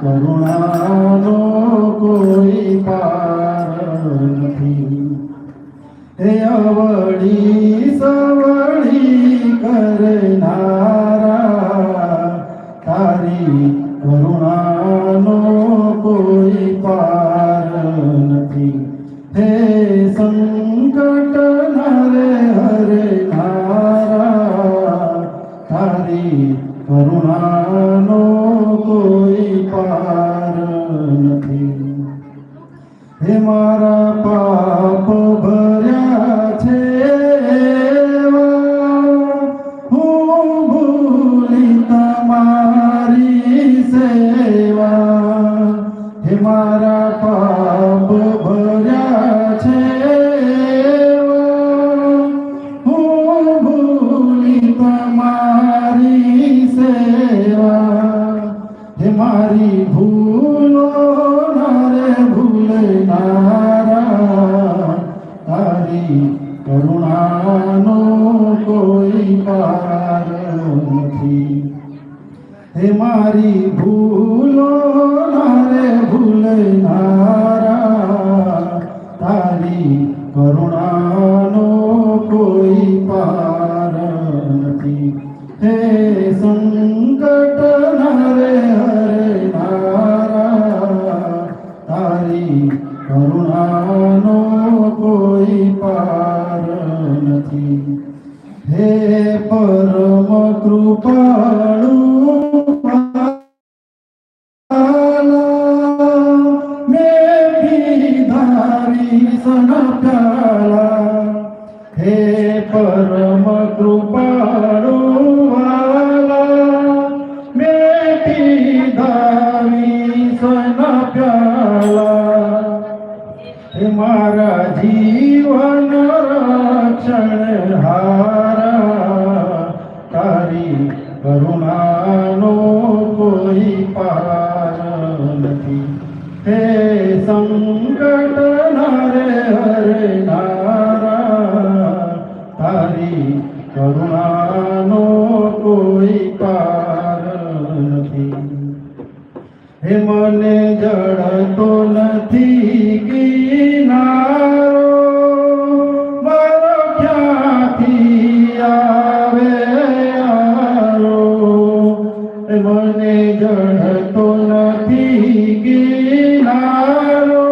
કરુણાનો કોઈ પાર નથી. હે અવળી સવળી કરનારા, તારી કરુણાનો કોઈ પાર નથી. હે સંકટ નરે હરે નારા, તારી કરુણાનો મારા પાપ ભર્યા છે હું ભૂલી તમારી સેવા. હે મારા પાપ ભર્યા છે હું ભૂલી તમારી સેવા. હે મારી ભૂલો ભૂલે ભૂલનારા. હે મારી ભૂલો નારે. ભૂલનારા તારી કરુણાનો કોઈ પાર નથી. હે સંકટ નારે હરે નારા. તારી કરુણાનો કોઈ પાર નથી. હે પરમ કૃપાળુ પરમ કૃપાળુ વાલા મેં ધારી સન પ્યાલા. હે મારા જીવન રક્ષણ હારા, તારી કરુણાનો કોઈ પાર નથી. હે સંકટ નરે હરે નારા હે મને જડતો નથી કિનારો. મારો ક્યાંથી આવે આરો. હે મને જડતો નથી કિનારો.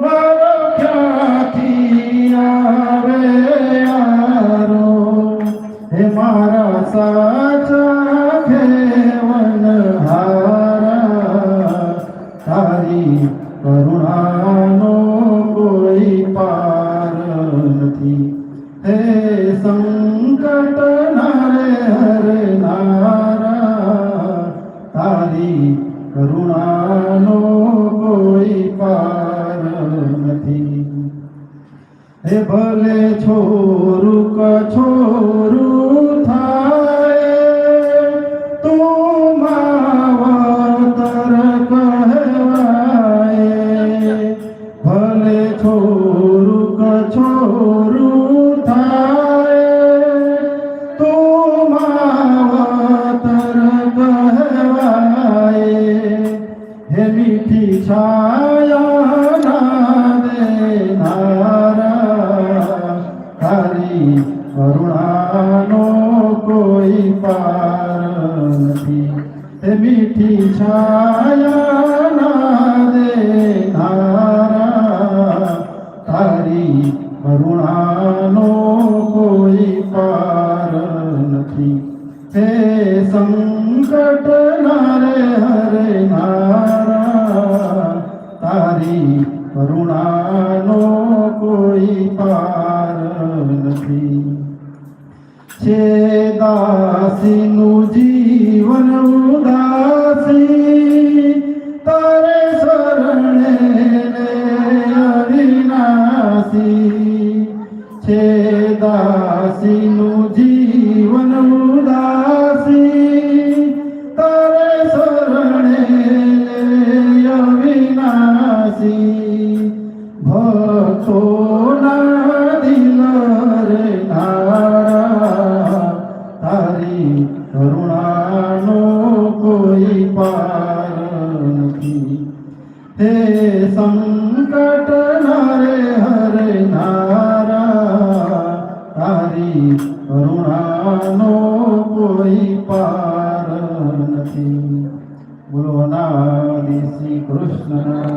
મારો ક્યાંથી આવે આરો. હે મારા સાચા સંકટ નારે હરે નારા તારી કરુણાનો કોઈ પાર નથી. હે ભલે છોરું કછોરું થાય હે મીઠી છાયા ના દેનારા તારી કરુણાનો કોઈ પાર નથી હે મીઠી છાયા ના દેનારા તારી કરુણાનો કોઈ પાર નથી હે સંકટ નારે હરે નારા તારી કરુણાનો કોઈ પાર નથી છે દાસીનું જીવન ઉદાસી તારે શરણે અવિનાશી છે દાસીનું અવિનાશી ભક્તોના દિલ રે નારા તારી કરુણાનો કોઈ પાર નથી હે સંકટ નારે હરે નારા તારી કરુણાનો કોઈ પાર નથી બોલો અનાદિ શ્રી કૃષ્ણ